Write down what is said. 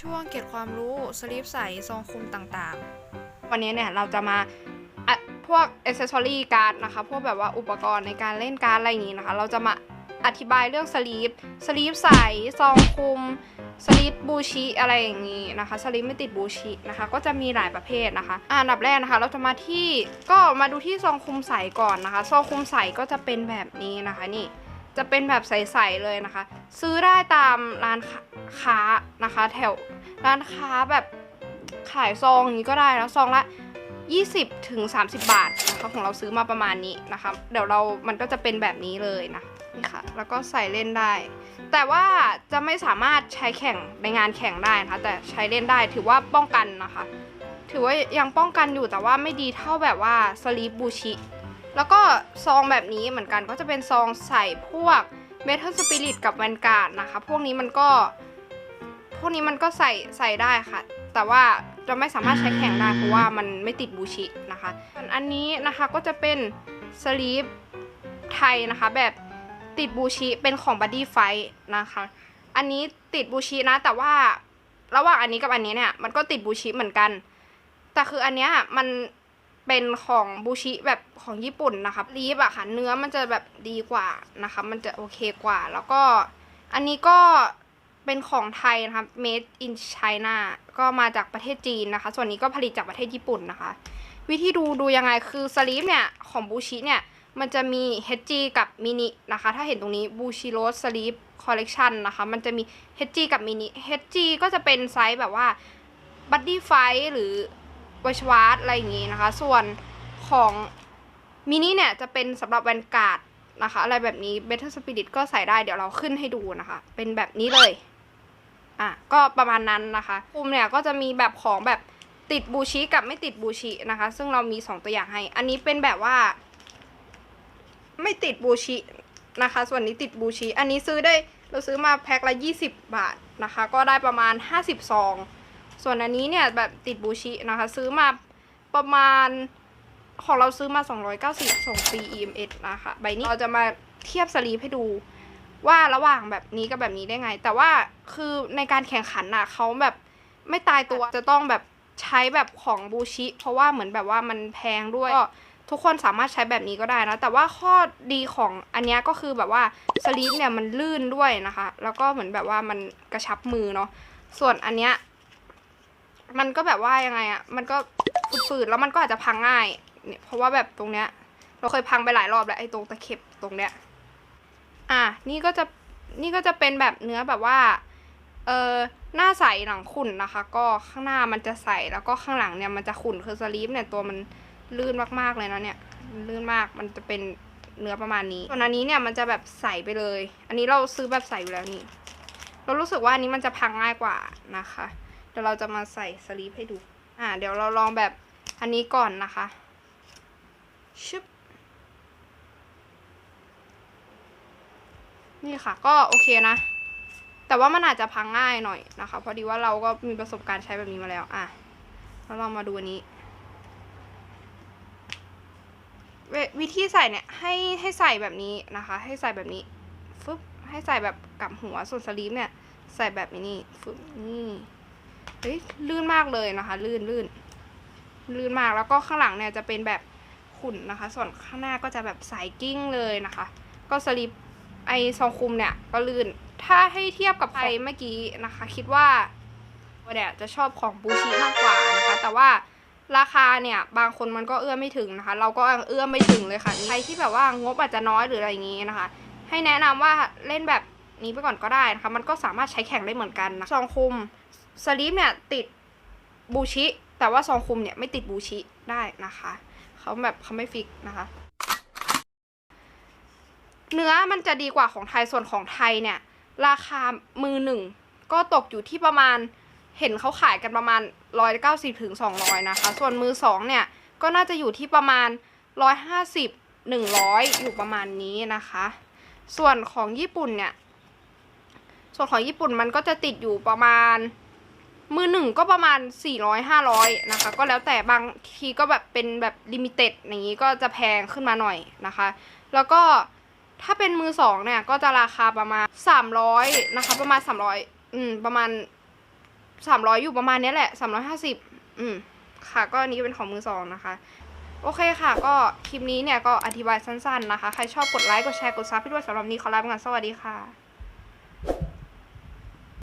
ช่วงเก็บความรู้สลิปใสซองคุมต่างๆ วันนี้เนี่ยเราจะมาะพวกอ c เซ s ซอรี่การ์ดนะคะ พวกแบบว่าอุปกรณ์ในการเล่นการ์ดอะไรอย่างนี้นะคะ เราจะมาอธิบายเรื่องสลีปสลีปใสซองคุมสลีปบูชิอะไรอย่างนี้นะคะสลีปไม่ติดบูชินะคะ ก็จะมีหลายประเภทนะคะอะอันดับแรกนะคะ เราจะมาที่ก็มาดูที่ซองคุมใสก่อนนะคะ ซองคุมใสก็จะเป็นแบบนี้นะคะนี่จะเป็นแบบใสๆเลยนะคะ ซื้อได้ตามร้าน ค้านะคะ แถวร้านค้าแบบขายซองนี้ก็ได้แล้วซองละ 20ถึง30 บาทนะคะของเราซื้อมาประมาณนี้นะคะ เดี๋ยวเรามันก็จะเป็นแบบนี้เลยนะนี่ค่ะ แล้วก็ใส่เล่นได้ แต่ว่าจะไม่สามารถใช้แข่งในงานแข่งได้นะคะ แต่ใช้เล่นได้ถือว่าป้องกันนะคะ ถือว่ายังป้องกันอยู่แต่ว่าไม่ดีเท่าแบบว่าสลีปบูชิแล้วก็ซองแบบนี้เหมือนกันก็จะเป็นซองใส่พวกเมทัลสปิริตกับแวนการ์ดนะคะ พวกนี้มันก็ พวกนี้มันก็ใส่ใส่ได้ค่ะ แต่ว่าจะไม่สามารถใช้แข่งได้เพราะว่ามันไม่ติดบูชินะคะส่วนอันนี้นะคะก็จะเป็นสลีปไทยนะคะแบบติดบูชิเป็นของบัดดี้ไฟนะคะ อันนี้ติดบูชินะแต่ว่าระหว่างอันนี้กับอันนี้เนี่ยมันก็ติดบูชิเหมือนกัน แต่คืออันเนี้ยมันเป็นของบูชิแบบของญี่ปุ่นนะคะลีฟอะค่ะเนื้อมันจะแบบดีกว่านะคะ มันจะโอเคกว่า แล้วก็อันนี้ก็ เป็นของไทยนะคะ made in China ก็มาจากประเทศจีนนะคะ ส่วนนี้ก็ผลิตจากประเทศญี่ปุ่นนะคะ วิธีดูดูยังไงคือสลีฟเนี่ย ของบูชิเนี่ย มันจะมี HG กับมินินะคะ ถ้าเห็นตรงนี้บูชิโรสสลีฟคอลเลกชันนะคะ มันจะมี HG กับมินิ HG ก็จะเป็นไซส์แบบว่าบัดดี้ไฟหรือวชวาร์ดอะไรอย่างงี้นะคะ ส่วนของมินิเนี่ย จะเป็นสำหรับแวนการ์ดนะคะ อะไรแบบนี้ Better Spirit ก็ใส่ได้เดี๋ยวเราขึ้นให้ดูนะคะ เป็นแบบนี้เลย อะก็ประมาณนั้นนะคะคุมเนี่ยก็จะมีแบบของแบบติดบูชิกับไม่ติดบูชินะคะ ซึ่งเรามี 2 ตัวอย่างให้ อันนี้เป็นแบบว่า ไม่ติดบูชินะคะ ส่วนนี้ติดบูชิ อันนี้ซื้อได้เราซื้อมาแพ็คละ 20 บาทนะคะ ก็ได้ประมาณ 50ซอง ส่วนอันนี้เนี่ยแบบติดบูชินะคะ ซื้อมาประมาณของเราซื้อมา 290 ส่งฟรี EMS นะคะ ใบนี้เราจะมาเทียบสลีปให้ดู ว่าระหว่างแบบนี้กับแบบนี้ได้ไง แต่ว่าคือในการแข่งขันน่ะเขาแบบไม่ตายตัวจะต้องแบบใช้แบบของบูชิ เพราะว่าเหมือนแบบว่ามันแพงด้วยก็ทุกคนสามารถใช้แบบนี้ก็ได้นะ แต่ว่าข้อดีของอันนี้ก็คือแบบว่าสลีปเนี่ยมันลื่นด้วยนะคะ แล้วก็เหมือนแบบว่ามันกระชับมือเนาะส่วนอันเนี้ยมันก็แบบว่ายังไงอะมันก็ฝืดๆแล้วมันก็อาจจะพังง่ายเนี่ยเพราะว่าแบบตรงเนี้ย เราเคยพังไปหลายรอบแล้วไอ้ตรงตะเข็บตรงเนี้ย อะนี่ก็จะนี่ก็จะเป็นแบบเนื้อแบบว่า เออหน้าใสหลังขุ่นนะคะ ก็ข้างหน้ามันจะใสแล้วก็ข้างหลังเนี่ยมันจะขุ่นคือสลีปเนี่ยตัวมันลื่นมากๆเลยนะเนี่ยลื่นมากมันจะเป็นเนื้อประมาณนี้ส่วนอันนี้เนี่ยมันจะแบบใสไปเลย อันนี้เราซื้อแบบใสอยู่แล้วนี่ เรารู้สึกว่าอันนี้มันจะพังง่ายกว่านะคะ เดี๋ยวเราจะมาใส่สลีปให้ดู อ่า เดี๋ยวเราลองแบบอันนี้ก่อนนะคะชึบ นี่ค่ะ ก็โอเคนะ แต่ว่ามันอาจจะพังง่ายหน่อยนะคะ พอดีว่าเราก็มีประสบการณ์ใช้แบบนี้มาแล้ว อะ แล้วเรามาดูอันนี้ววิธีใส่เนี่ยให้ให้ใส่แบบนี้นะคะ ให้ใส่แบบนี้ฟึบให้ใส่แบบกับหัวส่วนสลีปเนี่ย ใส่แบบนี้ฟึบนี่เฮ้ยลื่นมากเลยนะคะ ลื่นลื่นลื่นมากแล้วก็ข้างหลังเนี่ยจะเป็นแบบขุ่นนะคะ ส่วนข้างหน้าก็จะแบบใสกิ้งเลยนะคะ ก็สลีป ไอซองคุมเนี่ยก็ลื่น ถ้าให้เทียบกับไอเมื่อกี้นะคะ คิดว่าเนี่ยจะชอบของบูชิมากกว่านะคะ แต่ว่าราคาเนี่ยบางคนมันก็เอื้อมไม่ถึงนะคะ เราก็เอื้อมไม่ถึงเลยค่ะใครที่แบบว่างบอาจจะน้อยหรืออะไรอย่างงี้นะคะ ให้แนะนำว่าเล่นแบบนี้ไปก่อนก็ได้นะคะ มันก็สามารถใช้แข่งได้เหมือนกันนะซองคุมสลีปเนี่ยติดบูชิ แต่ว่าซองคุมเนี่ยไม่ติดบูชิได้นะคะ เขาแบบเขาไม่ฟิกนะคะ เนื้อมันจะดีกว่าของไทยส่วนของไทยเนี่ย ราคามือหนึ่งก็ตกอยู่ที่ประมาณเห็นเขาขายกันประมาณร้อยเก้าสิบถึงสองร้อยนะคะ ส่วนมือสองเนี่ย ก็น่าจะอยู่ที่ประมาณร้อยห้าสิบหนึ่งร้อยอยู่ประมาณนี้นะคะ ส่วนของญี่ปุ่นเนี่ย ส่วนของญี่ปุ่นมันก็จะติดอยู่ประมาณ มือหนึ่งก็ประมาณ 400 500 นะคะ ก็แล้วแต่บางทีก็แบบเป็นแบบลิมิเต็ดอย่างนี้ก็จะแพงขึ้นมาหน่อยนะคะ แล้วก็ ถ้าเป็นมือสองเนี่ยก็จะราคาประมาณ 300 นะคะ ประมาณ 300 อืม ประมาณสามร้อยอยู่ประมาณนี้แหละสามร้อยห้าสิบอืม ค่ะ ก็อันนี้เป็นของมือสองนะคะ โอเคค่ะ ก็คลิปนี้เนี่ยก็อธิบายสั้นๆนะคะ ใครชอบกดไลค์ กดแชร์ กดซับพี่ด้วยสำหรับนี้ขอลาไปก่อนสวัสดีค่ะ